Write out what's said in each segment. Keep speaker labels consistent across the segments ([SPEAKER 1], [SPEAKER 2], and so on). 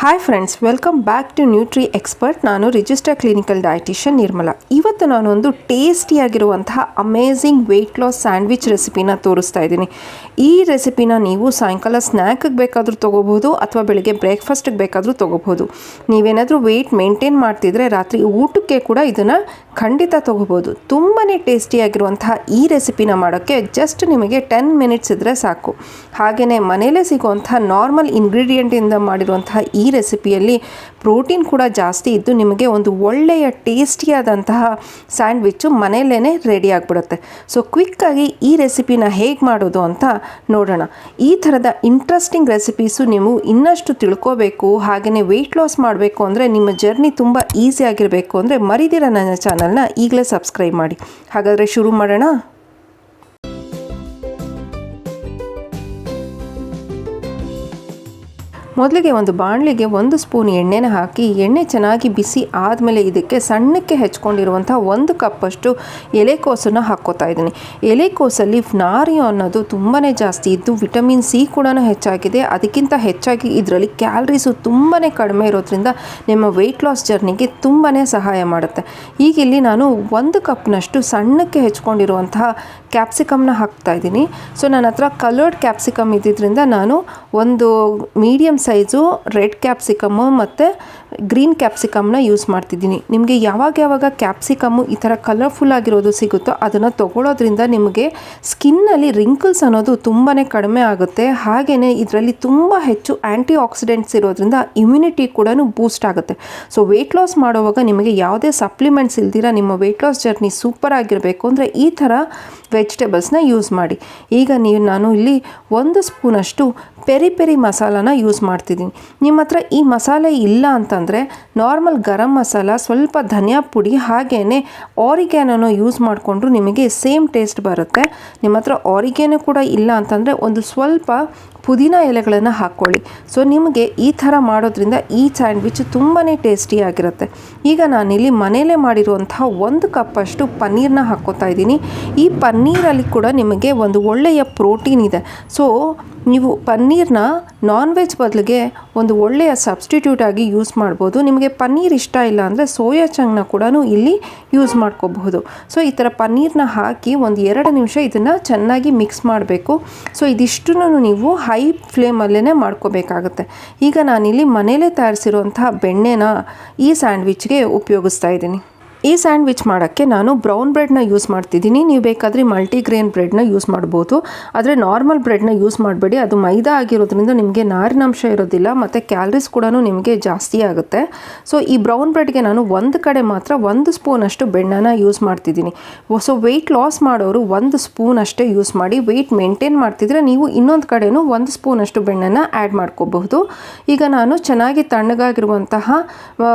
[SPEAKER 1] Hi friends welcome back to nutri expert ನಾನು register clinical dietitian Nirmala ಇವತ್ತು ನಾನೊಂದು ಟೇಸ್ಟಿಯಾಗಿರುವಂತಹ ಅಮೇಝಿಂಗ್ ವೆಯ್ಟ್ ಲಾಸ್ ಸ್ಯಾಂಡ್ವಿಚ್ ರೆಸಿಪಿನ ತೋರಿಸ್ತಾ ಇದ್ದೀನಿ. ಈ ರೆಸಿಪಿನ ನೀವು ಸಾಯಂಕಾಲ ಸ್ನ್ಯಾಕಿಗೆ ಬೇಕಾದರೂ ತೊಗೋಬೋದು ಅಥವಾ ಬೆಳಿಗ್ಗೆ ಬ್ರೇಕ್ಫಾಸ್ಟಿಗೆ ಬೇಕಾದರೂ ತೊಗೋಬೋದು ನೀವೇನಾದರೂ ವೆಯ್ಟ್ ಮೇಂಟೈನ್ ಮಾಡ್ತಿದ್ರೆ ರಾತ್ರಿ ಊಟಕ್ಕೆ ಕೂಡ ಇದನ್ನು ಖಂಡಿತ ತೊಗೋಬೋದು ತುಂಬಾ ಟೇಸ್ಟಿಯಾಗಿರುವಂತಹ ಈ ರೆಸಿಪಿನ ಮಾಡೋಕ್ಕೆ ಜಸ್ಟ್ ನಿಮಗೆ ಟೆನ್ ಮಿನಿಟ್ಸ್ ಇದ್ದರೆ ಸಾಕು. ಹಾಗೆಯೇ ಮನೆಯಲ್ಲೇ ಸಿಗುವಂಥ ನಾರ್ಮಲ್ ಇಂಗ್ರೀಡಿಯೆಂಟಿಂದ ಮಾಡಿರುವಂತಹ ಈ ರೆಸಿಪಿಯಲ್ಲಿ ಪ್ರೋಟೀನ್ ಕೂಡ ಜಾಸ್ತಿ ಇದ್ದು ನಿಮಗೆ ಒಂದು ಒಳ್ಳೆಯ ಟೇಸ್ಟಿಯಾದಂತಹ ಸ್ಯಾಂಡ್ವಿಚ್ಚು ಮನೆಯಲ್ಲೇ ರೆಡಿ ಆಗಿಬಿಡುತ್ತೆ. ಸೊ ಕ್ವಿಕ್ಕಾಗಿ ಈ ರೆಸಿಪಿನ ಹೇಗೆ ಮಾಡೋದು ಅಂತ ನೋಡೋಣ. ಈ ಥರದ ಇಂಟ್ರೆಸ್ಟಿಂಗ್ ರೆಸಿಪೀಸು ನೀವು ಇನ್ನಷ್ಟು ತಿಳ್ಕೋಬೇಕು ಹಾಗೆಯೇ ವೆಯ್ಟ್ ಲಾಸ್ ಮಾಡಬೇಕು ಅಂದರೆ ನಿಮ್ಮ ಜರ್ನಿ ತುಂಬ ಈಸಿ ಆಗಿರಬೇಕು ಅಂದರೆ ಮರಿದಿರ ನನ್ನ ಚಾನಲ್ನ ಈಗಲೇ ಸಬ್ಸ್ಕ್ರೈಬ್ ಮಾಡಿ. ಹಾಗಾದರೆ ಶುರು ಮಾಡೋಣ. ಮೊದಲಿಗೆ ಒಂದು ಬಾಣಲಿಗೆ ಒಂದು ಸ್ಪೂನ್ ಎಣ್ಣೆನ ಹಾಕಿ, ಎಣ್ಣೆ ಚೆನ್ನಾಗಿ ಬಿಸಿ ಆದಮೇಲೆ ಇದಕ್ಕೆ ಸಣ್ಣಕ್ಕೆ ಹೆಚ್ಕೊಂಡಿರುವಂಥ ಒಂದು ಕಪ್ಪಷ್ಟು ಎಲೆಕೋಸನ್ನು ಹಾಕ್ಕೋತಾ ಇದ್ದೀನಿ. ಎಲೆಕೋಸಲ್ಲಿ ನಾರಿಯೋ ಅನ್ನೋದು ತುಂಬಾ ಜಾಸ್ತಿ ಇದ್ದು, ವಿಟಮಿನ್ ಸಿ ಕೂಡ ಹೆಚ್ಚಾಗಿದೆ. ಅದಕ್ಕಿಂತ ಹೆಚ್ಚಾಗಿ ಇದರಲ್ಲಿ ಕ್ಯಾಲ್ರೀಸು ತುಂಬಾ ಕಡಿಮೆ ಇರೋದ್ರಿಂದ ನಿಮ್ಮ ವೆಯ್ಟ್ ಲಾಸ್ ಜರ್ನಿಗೆ ತುಂಬಾ ಸಹಾಯ ಮಾಡುತ್ತೆ. ಈಗ ಇಲ್ಲಿ ನಾನು ಒಂದು ಕಪ್ನಷ್ಟು ಸಣ್ಣಕ್ಕೆ ಹೆಚ್ಕೊಂಡಿರುವಂತಹ ಕ್ಯಾಪ್ಸಿಕಮ್ನ ಹಾಕ್ತಾ ಇದ್ದೀನಿ. ಸೊ, ನನ್ನ ಹತ್ರ ಕಲರ್ಡ್ ಕ್ಯಾಪ್ಸಿಕಮ್ ಇದ್ದಿದ್ದರಿಂದ ನಾನು ಒಂದು ಮೀಡಿಯಮ್ ಸೈಜು ರೆಡ್ ಕ್ಯಾಪ್ಸಿಕಮ್ಮು ಮತ್ತು ಗ್ರೀನ್ ಕ್ಯಾಪ್ಸಿಕಮ್ನ ಯೂಸ್ ಮಾಡ್ತಿದ್ದೀನಿ. ನಿಮಗೆ ಯಾವಾಗ ಯಾವಾಗ ಕ್ಯಾಪ್ಸಿಕಮ್ಮು ಈ ಥರ ಕಲರ್ಫುಲ್ ಆಗಿರೋದು ಸಿಗುತ್ತೋ ಅದನ್ನು ತೊಗೊಳೋದ್ರಿಂದ ನಿಮಗೆ ಸ್ಕಿನ್ನಲ್ಲಿ ರಿಂಕಲ್ಸ್ ಅನ್ನೋದು ತುಂಬಾ ಕಡಿಮೆ ಆಗುತ್ತೆ. ಹಾಗೆಯೇ ಇದರಲ್ಲಿ ತುಂಬ ಹೆಚ್ಚು ಆ್ಯಂಟಿ ಆಕ್ಸಿಡೆಂಟ್ಸ್ ಇರೋದ್ರಿಂದ ಇಮ್ಯುನಿಟಿ ಕೂಡ ಬೂಸ್ಟ್ ಆಗುತ್ತೆ. ಸೊ ವೆಯ್ಟ್ ಲಾಸ್ ಮಾಡುವಾಗ ನಿಮಗೆ ಯಾವುದೇ ಸಪ್ಲಿಮೆಂಟ್ಸ್ ಇಲ್ದಿರ ನಿಮ್ಮ ವೆಯ್ಟ್ ಲಾಸ್ ಜರ್ನಿ ಸೂಪರ್ ಆಗಿರಬೇಕು ಅಂದರೆ ಈ ಥರ ವೆಜಿಟೇಬಲ್ಸ್ನ ಯೂಸ್ ಮಾಡಿ. ಈಗ ನೀವು ನಾನು ಇಲ್ಲಿ ಒಂದು ಸ್ಪೂನಷ್ಟು ಪೆರಿ ಪೆರಿ ಮಸಾಲಾನ ಯೂಸ್ ಮಾಡ್ತಿದ್ದೀನಿ. ನಿಮ್ಮ ಹತ್ರ ಈ ಮಸಾಲೆ ಇಲ್ಲ ಅಂತಂದರೆ ನಾರ್ಮಲ್ ಗರಂ ಮಸಾಲ, ಸ್ವಲ್ಪ ಧನಿಯಾ ಪುಡಿ ಹಾಗೆಯೇ ಆರಿಗ್ಯಾನೋ ಯೂಸ್ ಮಾಡಿಕೊಂಡ್ರು ನಿಮಗೆ ಸೇಮ್ ಟೇಸ್ಟ್ ಬರುತ್ತೆ. ನಿಮ್ಮ ಹತ್ರ ಕೂಡ ಇಲ್ಲ ಅಂತಂದರೆ ಒಂದು ಸ್ವಲ್ಪ ಪುದೀನ ಎಲೆಗಳನ್ನು ಹಾಕ್ಕೊಳ್ಳಿ. ಸೊ ನಿಮಗೆ ಈ ಥರ ಮಾಡೋದ್ರಿಂದ ಈ ಸ್ಯಾಂಡ್ವಿಚ್ ತುಂಬಾ ಟೇಸ್ಟಿಯಾಗಿರುತ್ತೆ ಈಗ ನಾನಿಲ್ಲಿ ಮನೆಯಲ್ಲೇ ಮಾಡಿರುವಂತಹ ಒಂದು ಕಪ್ಪಷ್ಟು ಪನ್ನೀರನ್ನ ಹಾಕ್ಕೋತಾ ಇದ್ದೀನಿ. ಈ ಪನ್ನೀರಲ್ಲಿ ಕೂಡ ನಿಮಗೆ ಒಂದು ಒಳ್ಳೆಯ ಪ್ರೋಟೀನ್ ಇದೆ. ಸೊ ನೀವು ಪನ್ನೀರ್ನ ನಾನ್ ವೆಜ್ ಬದಲಿಗೆ ಒಂದು ಒಳ್ಳೆಯ ಸಬ್ಸ್ಟಿಟ್ಯೂಟ್ ಆಗಿ ಯೂಸ್ ಮಾಡ್ಬೋದು. ನಿಮಗೆ ಪನ್ನೀರ್ ಇಷ್ಟ ಇಲ್ಲ ಅಂದರೆ ಸೋಯಾ ಚಂಗ್ನ ಕೂಡ ಇಲ್ಲಿ ಯೂಸ್ ಮಾಡ್ಕೋಬಹುದು. ಸೊ ಈ ಥರ ಪನ್ನೀರ್ನ ಹಾಕಿ ಒಂದು ಎರಡು ನಿಮಿಷ ಇದನ್ನು ಚೆನ್ನಾಗಿ ಮಿಕ್ಸ್ ಮಾಡಬೇಕು. ಸೊ ಇದಿಷ್ಟನ್ನು ನೀವು ಹೈ ಫ್ಲೇಮಲ್ಲೇ ಮಾಡ್ಕೋಬೇಕಾಗುತ್ತೆ. ಈಗ ನಾನಿಲ್ಲಿ ಮನೇಲೇ ತಯಾರಿಸಿರುವಂತಹ ಬೆಣ್ಣೆನ ಈ ಸ್ಯಾಂಡ್ವಿಚ್ಗೆ ಉಪಯೋಗಿಸ್ತಾ ಇದ್ದೀನಿ. ಈ ಸ್ಯಾಂಡ್ವಿಚ್ ಮಾಡೋಕ್ಕೆ ನಾನು ಬ್ರೌನ್ ಬ್ರೆಡ್ನ ಯೂಸ್ ಮಾಡ್ತಿದ್ದೀನಿ. ನೀವು ಬೇಕಾದರೆ ಮಲ್ಟಿಗ್ರೇನ್ ಬ್ರೆಡ್ನ ಯೂಸ್ ಮಾಡ್ಬೋದು. ಆದರೆ ನಾರ್ಮಲ್ ಬ್ರೆಡ್ನ ಯೂಸ್ ಮಾಡಬೇಡಿ. ಅದು ಮೈದಾ ಆಗಿರೋದ್ರಿಂದ ನಿಮಗೆ ನಾರಿನಾಂಶ ಇರೋದಿಲ್ಲ. ಮತ್ತು ಕ್ಯಾಲ್ರೀಸ್ ಕೂಡ ನಿಮಗೆ ಜಾಸ್ತಿ ಆಗುತ್ತೆ. ಸೊ, ಈ ಬ್ರೌನ್ ಬ್ರೆಡ್ಗೆ ನಾನು ಒಂದು ಕಡೆ ಮಾತ್ರ ಒಂದು ಸ್ಪೂನಷ್ಟು ಬೆಣ್ಣನ ಯೂಸ್ ಮಾಡ್ತಿದ್ದೀನಿ. ಸೊ, ವೆಯ್ಟ್ ಲಾಸ್ ಮಾಡೋರು ಒಂದು ಸ್ಪೂನ್ ಅಷ್ಟೇ ಯೂಸ್ ಮಾಡಿ, ವೆಯ್ಟ್ ಮೇಂಟೈನ್ ಮಾಡ್ತಿದ್ರೆ ನೀವು ಇನ್ನೊಂದು ಕಡೆನೂ ಒಂದು ಸ್ಪೂನಷ್ಟು ಬೆಣ್ಣನ ಆ್ಯಡ್ ಮಾಡ್ಕೋಬಹುದು. ಈಗ ನಾನು ಚೆನ್ನಾಗಿ ತಣ್ಣಗಾಗಿರುವಂತಹ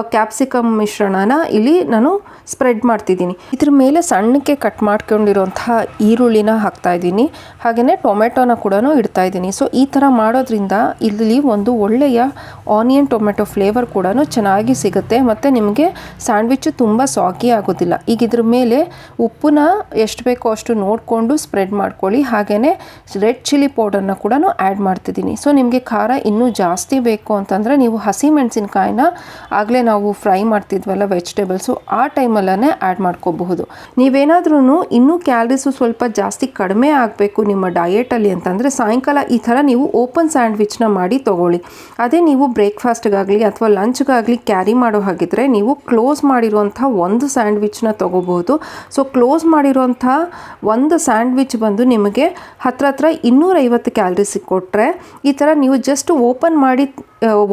[SPEAKER 1] ಕ್ಯಾಪ್ಸಿಕಮ್ ಮಿಶ್ರಣನ ಇಲ್ಲಿ ನಾನು ಸ್ಪ್ರೆಡ್ ಮಾಡ್ತಿದ್ದೀನಿ. ಇದ್ರ ಮೇಲೆ ಸಣ್ಣಕ್ಕೆ ಕಟ್ ಮಾಡ್ಕೊಂಡಿರೋಂಥ ಈರುಳ್ಳಿನ ಹಾಕ್ತಾ ಇದ್ದೀನಿ. ಹಾಗೆಯೇ ಟೊಮೆಟೊನ ಕೂಡ ಇಡ್ತಾ ಇದ್ದೀನಿ. ಸೊ ಈ ಥರ ಮಾಡೋದ್ರಿಂದ ಇಲ್ಲಿ ಒಂದು ಒಳ್ಳೆಯ ಆನಿಯನ್ ಟೊಮೆಟೊ ಫ್ಲೇವರ್ ಕೂಡ ಚೆನ್ನಾಗಿ ಸಿಗುತ್ತೆ. ಮತ್ತು ನಿಮಗೆ ಸ್ಯಾಂಡ್ವಿಚ್ಚು ತುಂಬ ಸಾಗಿ ಆಗೋದಿಲ್ಲ. ಈಗ ಇದ್ರ ಮೇಲೆ ಉಪ್ಪನ್ನ ಎಷ್ಟು ಬೇಕೋ ಅಷ್ಟು ನೋಡಿಕೊಂಡು ಸ್ಪ್ರೆಡ್ ಮಾಡ್ಕೊಳ್ಳಿ. ಹಾಗೆಯೇ ರೆಡ್ ಚಿಲ್ಲಿ ಪೌಡರ್ನ ಕೂಡ ಆ್ಯಡ್ ಮಾಡ್ತಿದ್ದೀನಿ. ಸೊ ನಿಮಗೆ ಖಾರ ಇನ್ನೂ ಜಾಸ್ತಿ ಬೇಕು ಅಂತಂದರೆ ನೀವು ಹಸಿ ಮೆಣಸಿನ್ಕಾಯಿನ ಆಗಲೇ ನಾವು ಫ್ರೈ ಮಾಡ್ತಿದ್ವಲ್ಲ ವೆಜಿಟೇಬಲ್ಸು, ಆ ಟೈಮಲ್ಲೇ ಆ್ಯಡ್ ಮಾಡ್ಕೋಬಹುದು. ನೀವೇನಾದ್ರೂ ಇನ್ನೂ ಕ್ಯಾಲರೀಸು ಸ್ವಲ್ಪ ಜಾಸ್ತಿ ಕಡಿಮೆ ಆಗಬೇಕು ನಿಮ್ಮ ಡಯೆಟಲ್ಲಿ ಅಂತಂದರೆ ಸಾಯಂಕಾಲ ಈ ಥರ ನೀವು ಓಪನ್ ಸ್ಯಾಂಡ್ವಿಚ್ನ ಮಾಡಿ ತೊಗೊಳ್ಳಿ. ಅದೇ ನೀವು ಬ್ರೇಕ್ಫಾಸ್ಟ್ಗಾಗಲಿ ಅಥವಾ ಲಂಚ್ಗಾಗಲಿ ಕ್ಯಾರಿ ಮಾಡೋ ಹಾಗಿದ್ರೆ ನೀವು ಕ್ಲೋಸ್ ಮಾಡಿರುವಂಥ ಒಂದು ಸ್ಯಾಂಡ್ವಿಚ್ನ ತೊಗೋಬಹುದು. ಸೊ ಕ್ಲೋಸ್ ಮಾಡಿರುವಂಥ ಒಂದು ಸ್ಯಾಂಡ್ವಿಚ್ ಬಂದು ನಿಮಗೆ ಹತ್ರ ಹತ್ರ ಇನ್ನೂರೈವತ್ತು ಕ್ಯಾಲರೀಸ್ ಕೊಟ್ಟರೆ ಈ ಥರ ನೀವು ಜಸ್ಟ್ ಓಪನ್ ಮಾಡಿ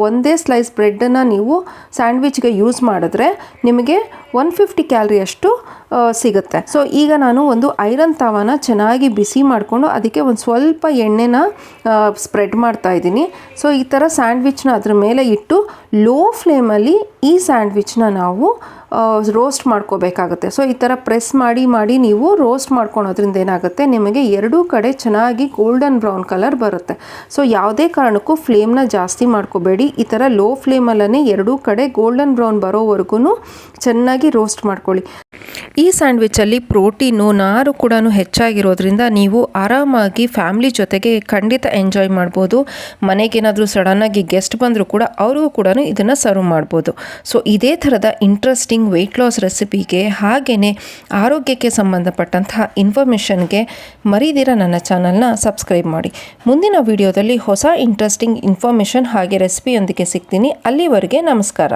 [SPEAKER 1] ಒಂದೇ ಸ್ಲೈಸ್ ಬ್ರೆಡ್ಡನ್ನು ನೀವು ಸ್ಯಾಂಡ್ವಿಚ್ಗೆ ಯೂಸ್ ಮಾಡಿದ್ರೆ ನಿಮಗೆ ಒನ್ ಫಿಫ್ಟಿ ಕ್ಯಾಲ್ರಿ ಅಷ್ಟು ಸಿಗುತ್ತೆ. ಸೊ ಈಗ ನಾನು ಒಂದು ಐರನ್ ತವಾನ ಚೆನ್ನಾಗಿ ಬಿಸಿ ಮಾಡಿಕೊಂಡು ಅದಕ್ಕೆ ಒಂದು ಸ್ವಲ್ಪ ಎಣ್ಣೆನ ಸ್ಪ್ರೆಡ್ ಮಾಡ್ತಾ ಇದ್ದೀನಿ. ಸೊ ಈ ಥರ ಸ್ಯಾಂಡ್ವಿಚ್ನ ಅದ್ರ ಮೇಲೆ ಇಟ್ಟು ಲೋ ಫ್ಲೇಮಲ್ಲಿ ಈ ಸ್ಯಾಂಡ್ವಿಚ್ನ ನಾವು ರೋಸ್ಟ್ ಮಾಡ್ಕೋಬೇಕಾಗುತ್ತೆ. ಸೊ ಈ ಥರ ಪ್ರೆಸ್ ಮಾಡಿ ಮಾಡಿ ನೀವು ರೋಸ್ಟ್ ಮಾಡ್ಕೊಳೋದ್ರಿಂದ ಏನಾಗುತ್ತೆ? ನಿಮಗೆ ಎರಡೂ ಕಡೆ ಚೆನ್ನಾಗಿ ಗೋಲ್ಡನ್ ಬ್ರೌನ್ ಕಲರ್ ಬರುತ್ತೆ. ಸೊ ಯಾವುದೇ ಕಾರಣಕ್ಕೂ ಫ್ಲೇಮ್ನ ಜಾಸ್ತಿ ಮಾಡ್ಕೋಬೇಡಿ. ಈ ಥರ ಲೋ ಫ್ಲೇಮಲ್ಲೇ ಎರಡೂ ಕಡೆ ಗೋಲ್ಡನ್ ಬ್ರೌನ್ ಬರೋವರೆಗೂ ಚೆನ್ನಾಗಿ ರೋಸ್ಟ್ ಮಾಡ್ಕೊಳ್ಳಿ. ಈ ಸ್ಯಾಂಡ್ವಿಚ್ಚಲ್ಲಿ ಪ್ರೋಟೀನು, ನಾರು ಕೂಡ ಹೆಚ್ಚಾಗಿರೋದ್ರಿಂದ ನೀವು ಆರಾಮಾಗಿ ಫ್ಯಾಮ್ಲಿ ಜೊತೆಗೆ ಖಂಡಿತ ಎಂಜಾಯ್ ಮಾಡ್ಬೋದು. ಮನೆಗೇನಾದರೂ ಸಡನ್ನಾಗಿ ಗೆಸ್ಟ್ ಬಂದರೂ ಕೂಡ ಅವ್ರಿಗೂ ಕೂಡ ಇದನ್ನು ಸರ್ವ್ ಮಾಡ್ಬೋದು. ಸೊ, ಇದೇ ಥರದ ಇಂಟ್ರೆಸ್ಟಿಂಗ್ ವೆಯ್ಟ್ ಲಾಸ್ ರೆಸಿಪಿಗೆ ಹಾಗೆಯೇ ಆರೋಗ್ಯಕ್ಕೆ ಸಂಬಂಧಪಟ್ಟಂತಹ ಇನ್ಫಾರ್ಮೇಷನ್ಗೆ ಮರಿದಿರ ನನ್ನ ಚಾನಲ್ನ ಸಬ್ಸ್ಕ್ರೈಬ್ ಮಾಡಿ. ಮುಂದಿನ ವಿಡಿಯೋದಲ್ಲಿ ಹೊಸ ಇಂಟ್ರೆಸ್ಟಿಂಗ್ ಇನ್ಫಾರ್ಮೇಷನ್ ಹಾಗೆ ರೆಸಿಪಿಯೊಂದಿಗೆ ಸಿಗ್ತೀನಿ. ಅಲ್ಲಿವರೆಗೆ ನಮಸ್ಕಾರ.